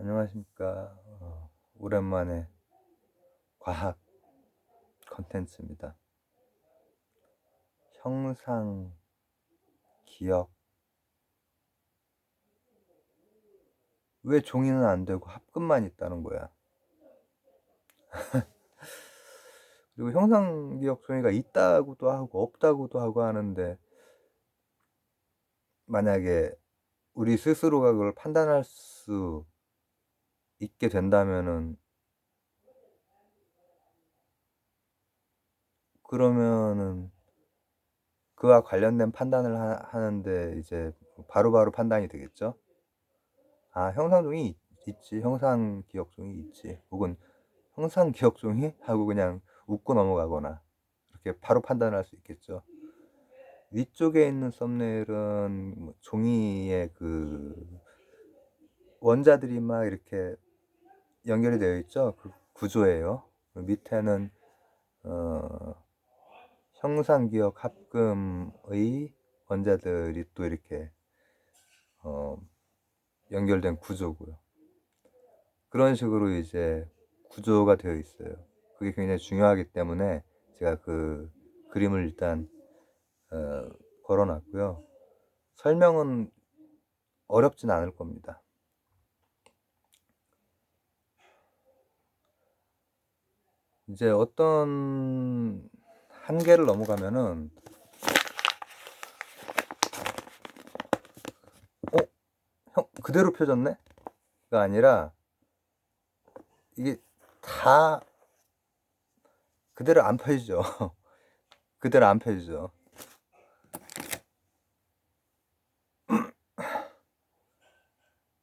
안녕하십니까. 어, 오랜만에 과학 컨텐츠입니다. 형상, 기억. 왜 종이는 안 되고 합금만 있다는 거야? 그리고 형상, 기억 종이가 있다고도 하고 없다고도 하고 하는데 만약에 우리 스스로가 그걸 판단할 수 있게 된다면은 그러면은 그와 관련된 판단을 하, 하는데 이제 바로 바로 판단이 되겠죠. 아 형상종이 있지 형상 기억종이 있지 혹은 형상 기억종이 하고 그냥 웃고 넘어가거나 이렇게 바로 판단할 수 있겠죠. 위쪽에 있는 썸네일은 뭐 종이의 그 원자들이 막 이렇게 연결이 되어 있죠. 그 구조예요. 그 밑에는 어, 형상기억 합금의 원자들이 또 이렇게 어, 연결된 구조고요. 그런 식으로 이제 구조가 되어 있어요. 그게 굉장히 중요하기 때문에 제가 그 그림을 일단 어, 걸어놨고요. 설명은 어렵진 않을 겁니다. 이제 어떤 한계를 넘어가면은 어? 형 그대로 펴졌네? 가 아니라 이게 다 그대로 안 펴지죠. 그대로 안 펴지죠.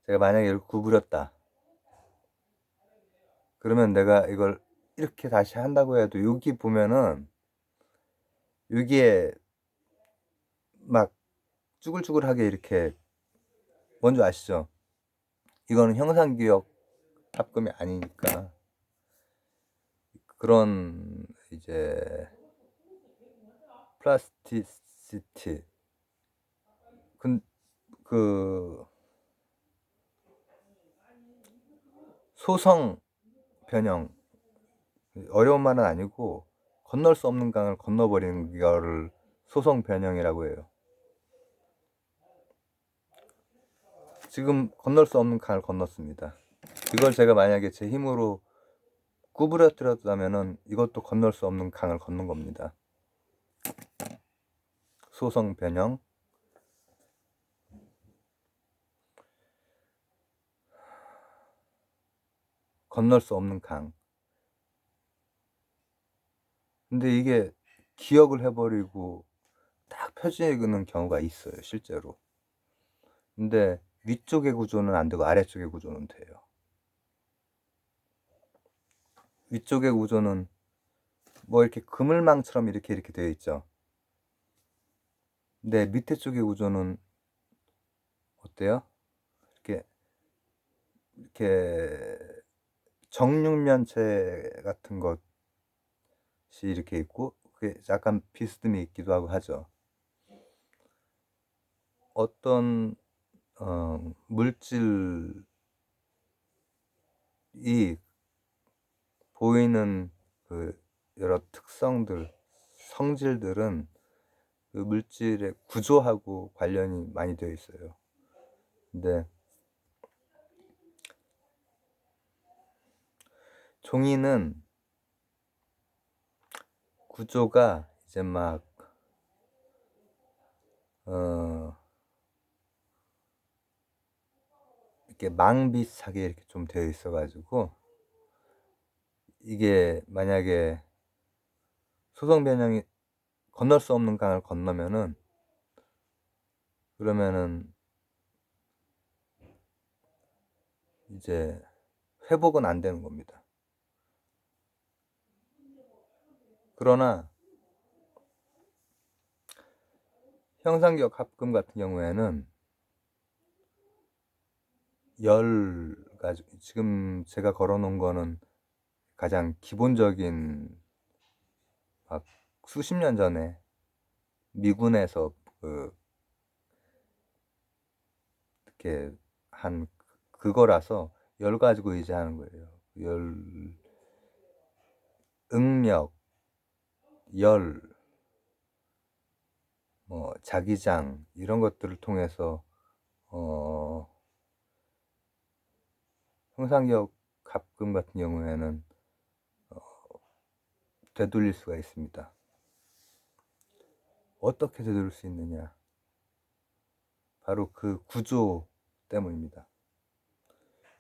제가 만약에 이렇게 구부렸다. 그러면 내가 이걸 이렇게 다시 한다고 해도 여기 보면은 여기에 막 쭈글쭈글하게 이렇게 뭔지 아시죠? 이거는 형상기억 합금이 아니니까. 그런 이제 플라스티시티. 그, 그 소성 변형 어려운 말은 아니고 건널 수 없는 강을 건너버리는 거를 소성 변형이라고 해요. 지금 건널 수 없는 강을 건넜습니다. 이걸 제가 만약에 제 힘으로 구부러뜨렸다면은 이것도 건널 수 없는 강을 건넌 겁니다. 소성 변형 건널 수 없는 강. 근데 이게 기억을 해버리고 딱 펴지는 경우가 있어요, 실제로. 근데 위쪽의 구조는 안 되고 아래쪽의 구조는 돼요. 위쪽의 구조는 뭐 이렇게 그물망처럼 이렇게 이렇게 되어 있죠. 근데 밑에 쪽의 구조는 어때요? 이렇게 이렇게 정육면체 같은 것 이 이렇게 있고 그게 약간 비스듬히 있기도 하고 하죠. 어떤 어, 물질이 보이는 그 여러 특성들, 성질들은 그 물질의 구조하고 관련이 많이 되어 있어요. 근데 종이는 구조가 이제 막, 어, 이렇게 망 비슷하게 이렇게 좀 되어 있어가지고, 이게 만약에 소성 변형이 건널 수 없는 강을 건너면은, 그러면은, 이제 회복은 안 되는 겁니다. 그러나 형상기억 합금 같은 경우에는 열 가지 지금 제가 걸어놓은 거는 가장 기본적인 막 수십 년 전에 미군에서 그 이렇게 한 그거라서 열 가지고 이제 하는 거예요. 열, 응력, 열, 뭐 자기장 이런 것들을 통해서 어, 형상기억 갑금 같은 경우에는 어, 되돌릴 수가 있습니다. 어떻게 되돌릴 수 있느냐? 바로 그 구조 때문입니다.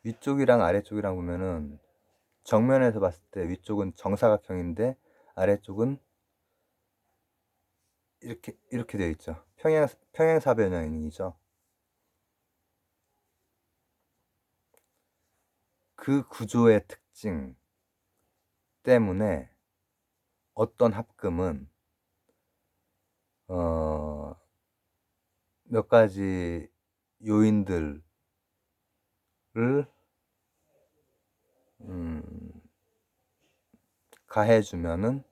위쪽이랑 아래쪽이랑 보면은 정면에서 봤을 때 위쪽은 정사각형인데 아래쪽은 이렇게 이렇게 되어 있죠. 평행 평행사 변형이죠. 그 구조의 특징 때문에 어떤 합금은 어, 몇 가지 요인들을 음, 가해주면은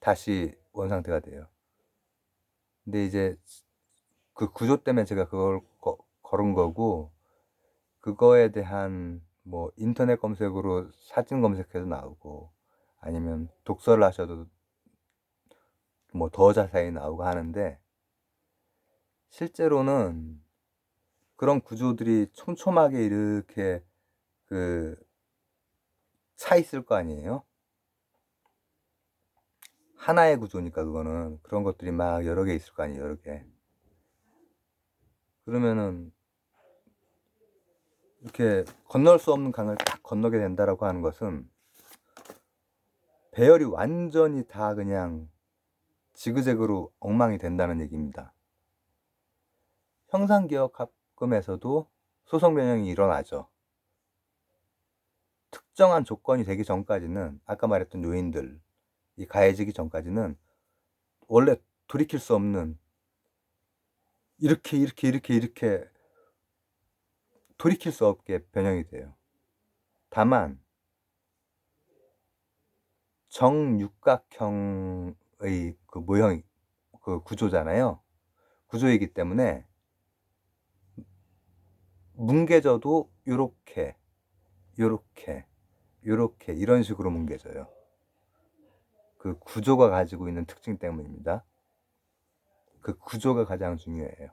다시 원상태가 돼요. 근데 이제 그 구조 때문에 제가 그걸 거, 걸은 거고 그거에 대한 뭐 인터넷 검색으로 사진 검색해도 나오고 아니면 독서를 하셔도 뭐 더 자세히 나오고 하는데 실제로는 그런 구조들이 촘촘하게 이렇게 그 차 있을 거 아니에요? 하나의 구조니까 그거는 그런 것들이 막 여러 개 있을 거 아니에요, 여러 개. 그러면은 이렇게 건널 수 없는 강을 딱 건너게 된다라고 하는 것은 배열이 완전히 다 그냥 지그재그로 엉망이 된다는 얘기입니다. 형상기억합금에서도 소송 변형이 일어나죠. 특정한 조건이 되기 전까지는 아까 말했던 요인들 이 가해지기 전까지는 원래 돌이킬 수 없는 이렇게 이렇게 이렇게 이렇게 돌이킬 수 없게 변형이 돼요. 다만 정육각형의 그 모형 그 구조잖아요. 구조이기 때문에 뭉개져도 요렇게 요렇게 요렇게 이런 식으로 뭉개져요. 그 구조가 가지고 있는 특징 때문입니다. 그 구조가 가장 중요해요.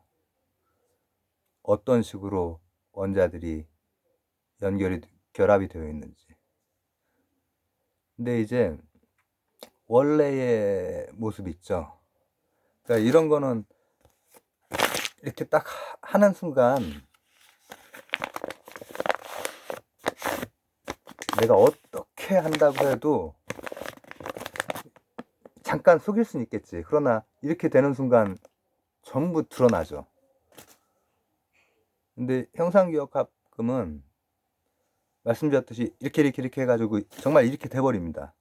어떤 식으로 원자들이 연결이 결합이 되어 있는지. 근데 이제 원래의 모습 있죠. 그러니까 이런 거는 이렇게 딱 하는 순간 내가 어떻게 한다고 해도 잠깐 속일 수는 있겠지. 그러나 이렇게 되는 순간 전부 드러나죠. 근데 형상기억합금은 말씀드렸듯이 이렇게 이렇게 이렇게 해가지고 정말 이렇게 돼버립니다.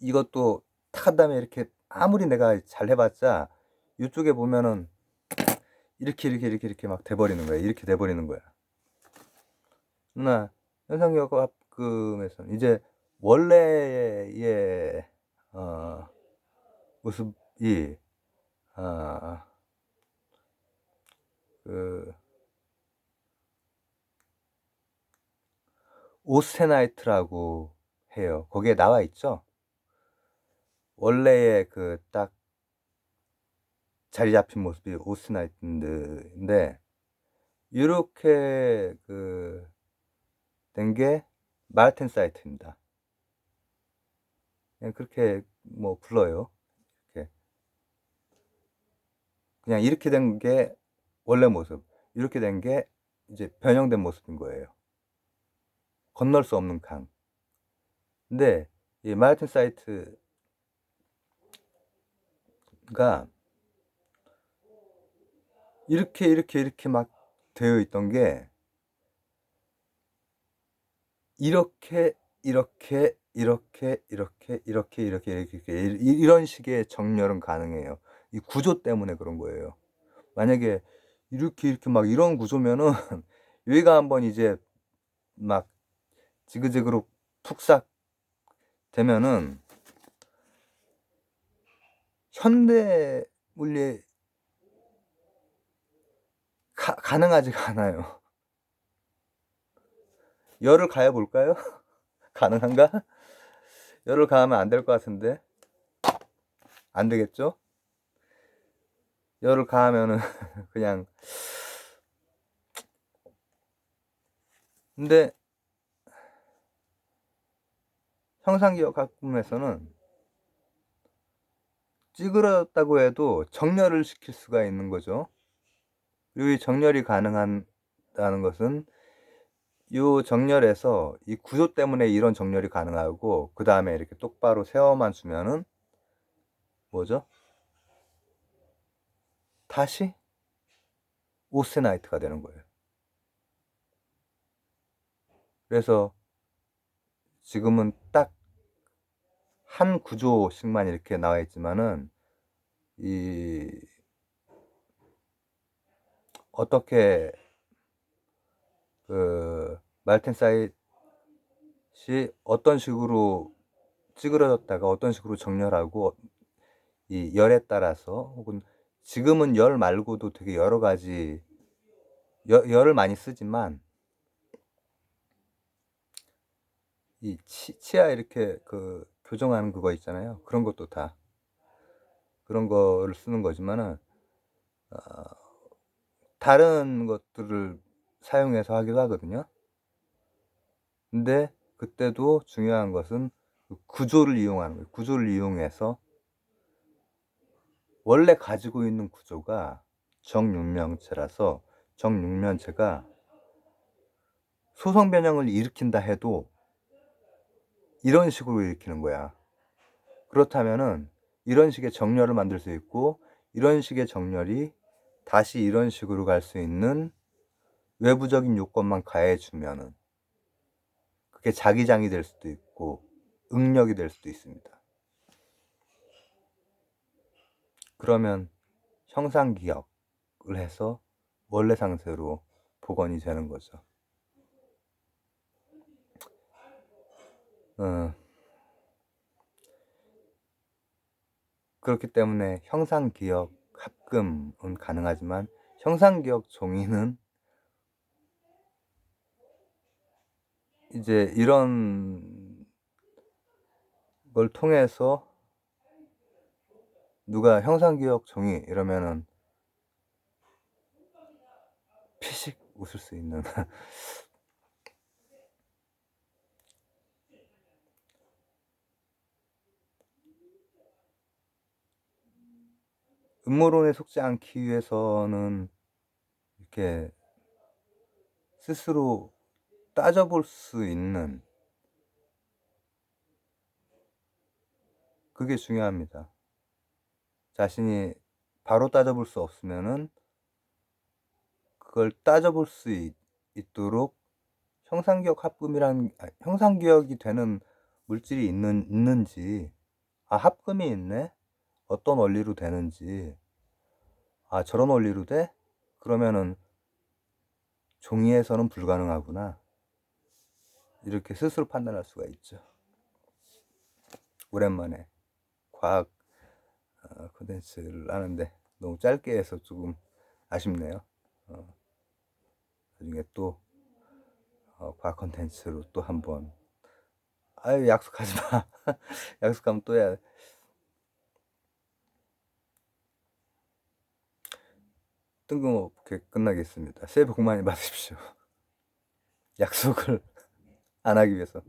이것도 탁한 다음에 이렇게 아무리 내가 잘 해봤자 이쪽에 보면은 이렇게 이렇게 이렇게 이렇게 막 돼버리는 거야. 이렇게 돼버리는 거야. 누나 현상기억합금에서는 이제 원래의 어, 모습이 어, 그 오스테나이트라고 해요. 거기에 나와 있죠. 원래의 그 딱 자리 잡힌 모습이 오스테나이트인데 이렇게 그 된게 말텐사이트입니다. 그냥 그렇게 뭐 불러요. 이렇게 그냥 이렇게 된 게 원래 모습, 이렇게 된 게 이제 변형된 모습인 거예요. 건널 수 없는 강. 근데 이 마르틴 사이트가 이렇게 이렇게 이렇게 막 되어 있던 게 이렇게 이렇게 이렇게 이렇게 이렇게 이렇게 이렇게 이런 식의 정렬은 가능해요. 이 구조 때문에 그런 거예요. 만약에 이렇게 이렇게 막 이런 구조면은 여기가 한번 이제 막 지그재그로 푹싹 되면은 현대 물리의 가, 가능하지가 않아요. 열을 가해 볼까요? 가능한가? 열을 가하면 안 될 것 같은데 안 되겠죠? 열을 가하면은 그냥 근데 형상기억 학금에서는 찌그러졌다고 해도 정렬을 시킬 수가 있는 거죠. 그리고 이 정렬이 가능하다는 것은 이 정렬에서 이 구조 때문에 이런 정렬이 가능하고 그 다음에 이렇게 똑바로 세워만 주면은 뭐죠? 다시 오세나이트가 되는 거예요. 그래서 지금은 딱 한 구조씩만 이렇게 나와 있지만은 이 어떻게 그 말텐사이트이 어떤 식으로 찌그러졌다가 어떤 식으로 정렬하고 이 열에 따라서 혹은 지금은 열 말고도 되게 여러 가지 열, 열을 많이 쓰지만 이 치, 치아 이렇게 그 교정하는 그거 있잖아요. 그런 것도 다 그런 거를 쓰는 거지만은 어, 다른 것들을 사용해서 하기도 하거든요. 근데 그때도 중요한 것은 그 구조를 이용하는 거예요. 구조를 이용해서 원래 가지고 있는 구조가 정육면체라서 정육면체가 소성 변형을 일으킨다 해도 이런 식으로 일으키는 거야. 그렇다면은 이런 식의 정렬을 만들 수 있고 이런 식의 정렬이 다시 이런 식으로 갈 수 있는 외부적인 요건만 가해주면은 그게 자기장이 될 수도 있고 응력이 될 수도 있습니다. 그러면 형상 기억을 해서 원래 상태로 복원이 되는 거죠. 어, 그렇기 때문에 형상 기억 합금은 가능하지만 형상 기억 종이는 이제 이런 걸 통해서 누가 형상기억 종이 이러면은 피식 웃을 수 있는. 음모론에 속지 않기 위해서는 이렇게 스스로 따져볼 수 있는 그게 중요합니다. 자신이 바로 따져볼 수 없으면은 그걸 따져볼 수 있, 도록 형상기억 합금이란 아, 형상기억이 되는 물질이 있는 있는지 아 합금이 있네? 어떤 원리로 되는지 아 저런 원리로 돼? 그러면은 종이에서는 불가능하구나 이렇게 스스로 판단할 수가 있죠 오랜만에 과학 어, 콘텐츠를 하는데 너무 짧게 해서 조금 아쉽네요. 어, 나중에 또 어, 과학 콘텐츠로 또 한번 아유 약속하지 마. 약속하면 또 해야 돼. 뜬금없게 끝나겠습니다. 새해 복 많이 받으십시오. 약속을 안 하기 위해서.